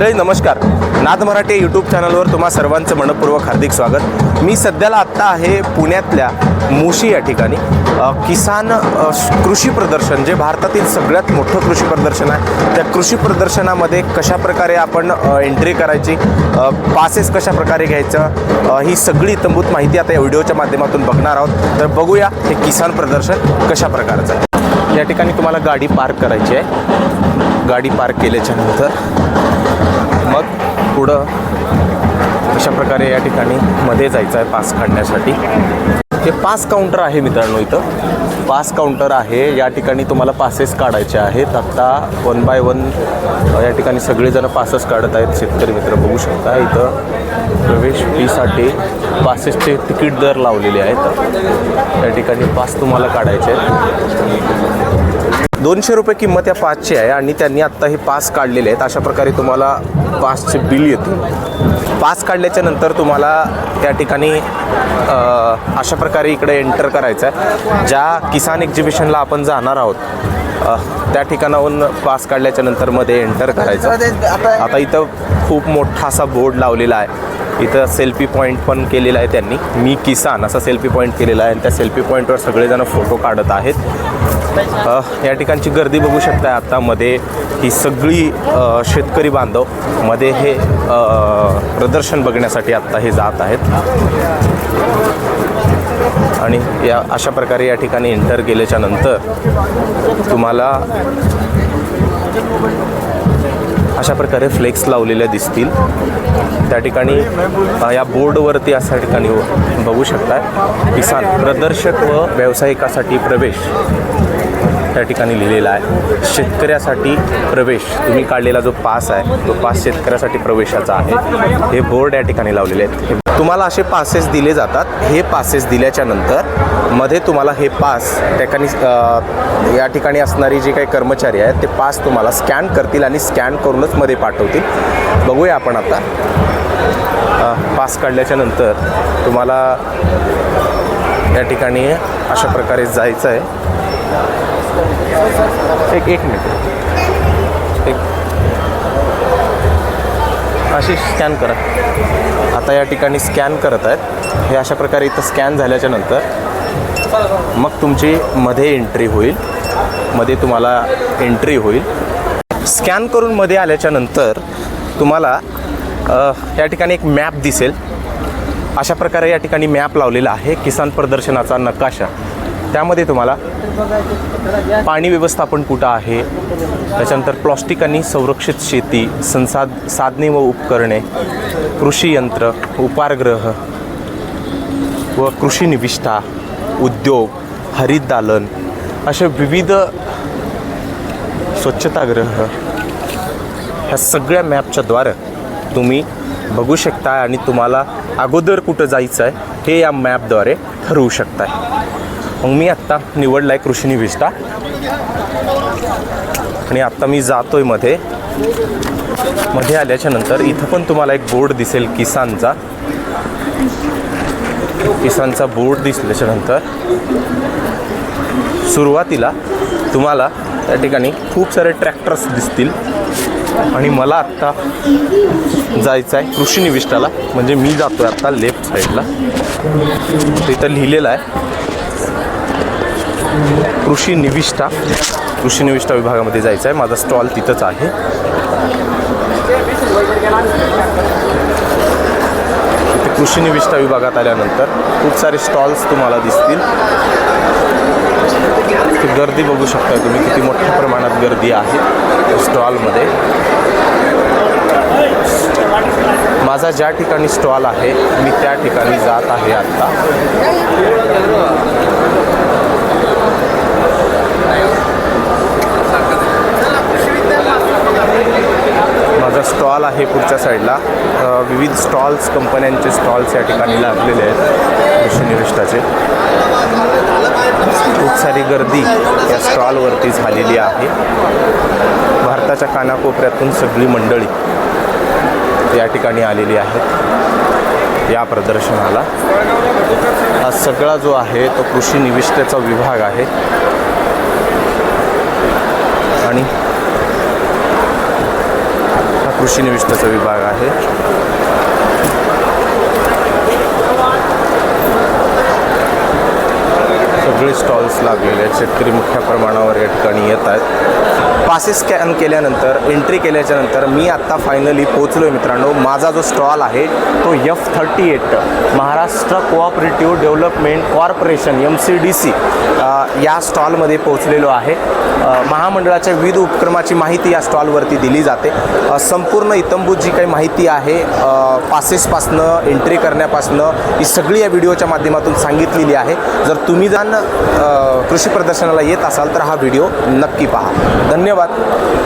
नमस्कार. नाद मराठे यूट्यूब चॅनलवर तुम्हा सर्वांचं मनपूर्वक हार्दिक स्वागत. मी सध्याला आत्ता आहे पुण्यातल्या मुशी या ठिकाणी. किसान कृषी प्रदर्शन जे भारतातील सगळ्यात मोठं कृषी प्रदर्शन आहे त्या कृषी प्रदर्शनामध्ये कशा प्रकारे आपण एंट्री करायची पासेस कशा प्रकारे घ्यायचं ही सगळी तंबूत माहिती आता या व्हिडिओच्या माध्यमातून बघणार आहोत. तर बघूया हे किसान प्रदर्शन कशा प्रकारचं आहे. या ठिकाणी तुम्हाला गाडी पार्क करायची आहे. गाडी पार्क केल्याच्यानंतर मग पुढं अशा प्रकारे या ठिकाणी मध्ये जायचं आहे पास काढण्यासाठी. हे पास काउंटर आहे मित्रांनो इथं. पास काउंटर आहे. या ठिकाणी तुम्हाला पासेस काढायचे आहेत. आत्ता वन बाय वन या ठिकाणी सगळेजण पासेस काढत आहेत. शेतकरी मित्र बघू शकता इथं प्रवेश फीसाठी पासेसचे तिकीट दर लावलेले आहेत. या ठिकाणी पास तुम्हाला काढायचे आहेत. दोनशे रुपये किंमत या पाचशे आहे आणि त्यांनी आत्ता हे पास काढलेले आहेत. अशा प्रकारे तुम्हाला पासचे बिल येतील. पास काढल्याच्या नंतर तुम्हाला त्या ठिकाणी अशा प्रकारे इकडे एंटर करायचं आहे. ज्या किसान एक्झिबिशनला आपण जाणार आहोत त्या ठिकाणाहून पास काढल्याच्या नंतर मध्ये एंटर करायचं. आता इथं खूप मोठा असा बोर्ड लावलेला आहे. इथं सेल्फी पॉईंट पण केलेला आहे त्यांनी. मी किसान असा सेल्फी पॉईंट केलेला आहे आणि त्या सेल्फी पॉईंटवर सगळेजण फोटो काढत आहेत. या ठिकाणची गर्दी बघू शकता आता. मध्ये ही सगळी शेतकरी बांधवमध्ये हे प्रदर्शन बघण्यासाठी आत्ता हे जात आहेत. आणि या अशा प्रकारे या ठिकाणी एंटर केल्याच्यानंतर तुम्हाला अशा प्रकारे फ्लेक्स लावलेल्या दिसतील. त्या ठिकाणी या बोर्डवरती अशा ठिकाणी बघू शकता किसान प्रदर्शक व व्यावसायिकासाठी प्रवेश. त्या ठिकाणी लिहिलेला आहे शेतकऱ्यासाठी प्रवेश. तुम्ही काढलेला जो पास आहे तो पास शेतकऱ्यासाठी प्रवेशाचा आहे. हे बोर्ड या ठिकाणी लावलेले आहेत. तुम्हाला असे पासेस दिले जातात. हे पासेस दिल्याच्या नंतर मध्ये तुम्हाला हे पास त्या ठिकाणी या ठिकाणी असणारी जे काही कर्मचारी आहेत ते पास तुम्हाला स्कॅन करतील आणि स्कॅन करूनच मध्ये पाठवतील. बघूया आपण आता. पास काढल्याच्या नंतर तुम्हाला या ठिकाणी अशा प्रकारे जायचं आहे. एक एक मिनिट. एक. अशी स्कॅन करा. आता या ठिकाणी स्कॅन करत आहेत. हे अशा प्रकारे इथं स्कॅन झाल्याच्यानंतर मग तुमची मध्ये एंट्री होईल. मध्ये तुम्हाला एंट्री होईल. स्कॅन करून मध्ये आल्याच्यानंतर तुम्हाला या ठिकाणी एक मॅप दिसेल. अशा प्रकारे या ठिकाणी मॅप लावलेला आहे. किसान प्रदर्शनाचा नकाशा. त्यामध्ये तुम्हाला पाणी व्यवस्थापन कुठं आहे? त्याच्यानंतर प्लॉस्टिक आणि संरक्षित शेती संसाद साधने व उपकरणे कृषी यंत्र उपारग्रह व कृषी निविष्ठा उद्योग हरित दालन असे विविध स्वच्छतागृह ह्या सगळ्या मॅपच्याद्वारे तुम्ही बघू शकता आणि तुम्हाला अगोदर कुठं जायचं आहे हे या मॅपद्वारे ठरवू शकताय. मग मी आत्ता निवडला आहे कृषी निविष्ठा. आणि आत्ता मी जातोयमध्ये. मध्ये आल्याच्यानंतर इथं पण तुम्हाला एक बोर्ड दिसेल किसानचा. किसानचा बोर्ड दिसल्याच्या नंतर. सुरुवातीला तुम्हाला त्या ठिकाणी खूप सारे ट्रॅक्टर्स दिसतील. आणि मला आत्ता जायचं आहे कृषी निविष्टाला म्हणजे मी जातो आहे आत्ता लेफ्ट साईडला. तिथं लिहिलेलं आहे कृषी निविष्ठा कृषी निविष्ठा विभागामध्ये जायचं आहे माझा स्टॉल तिथंच आहे. कृषी निविष्ठा विभागात आल्यानंतर खूप सारे स्टॉल्स तुम्हाला दिसतील. गर्दी बघू शकता तुम्ही किती मोठ्या प्रमाणात गर्दी आहे स्टॉलमध्ये माझा ज्या ठिकाणी स्टॉल आहे मी त्या ठिकाणी जात आहे आत्ता माझा स्टॉल आहे पुढच्या साईडला. विविध स्टॉल्स कंपन्यांचे स्टॉल्स या ठिकाणी लागलेले आहेत कृषी खूप सारी गर्दी या स्टॉलवरती झालेली आहे. भारताच्या कानाकोपऱ्यातून सगळी मंडळी या ठिकाणी आलेली आहेत या प्रदर्शनाला. हा सगळा जो आहे तो कृषी निविष्ठेचा विभाग आहे. आणि कृषी निविष्ठाचा विभाग आहे. सगळे स्टॉल्स लागलेले आहेत. शेतकरी मोठ्या प्रमाणावर या ठिकाणी येत आहेत. पासेस स्कॅन केल्यानंतर एंट्री केल्याच्यानंतर मी आत्ता फायनली पोचलो आहे मित्रांनो. माझा जो स्टॉल आहे तो F thirty eight Maharashtra cooperative development corporation M C D C या स्टॉलमध्ये पोचलेलो आहे. महामंडळाच्या विविध उपक्रमाची माहिती या स्टॉलवरती दिली जाते. संपूर्ण इतंबूत जी काही माहिती आहे पासेसपासनं एंट्री करण्यापासनं ही सगळी या व्हिडिओच्या माध्यमातून सांगितलेली आहे. जर तुम्ही जर कृषी प्रदर्शनाला येत असाल तर हा व्हिडिओ नक्की पहा. धन्यवाद. ধন্যবাদ।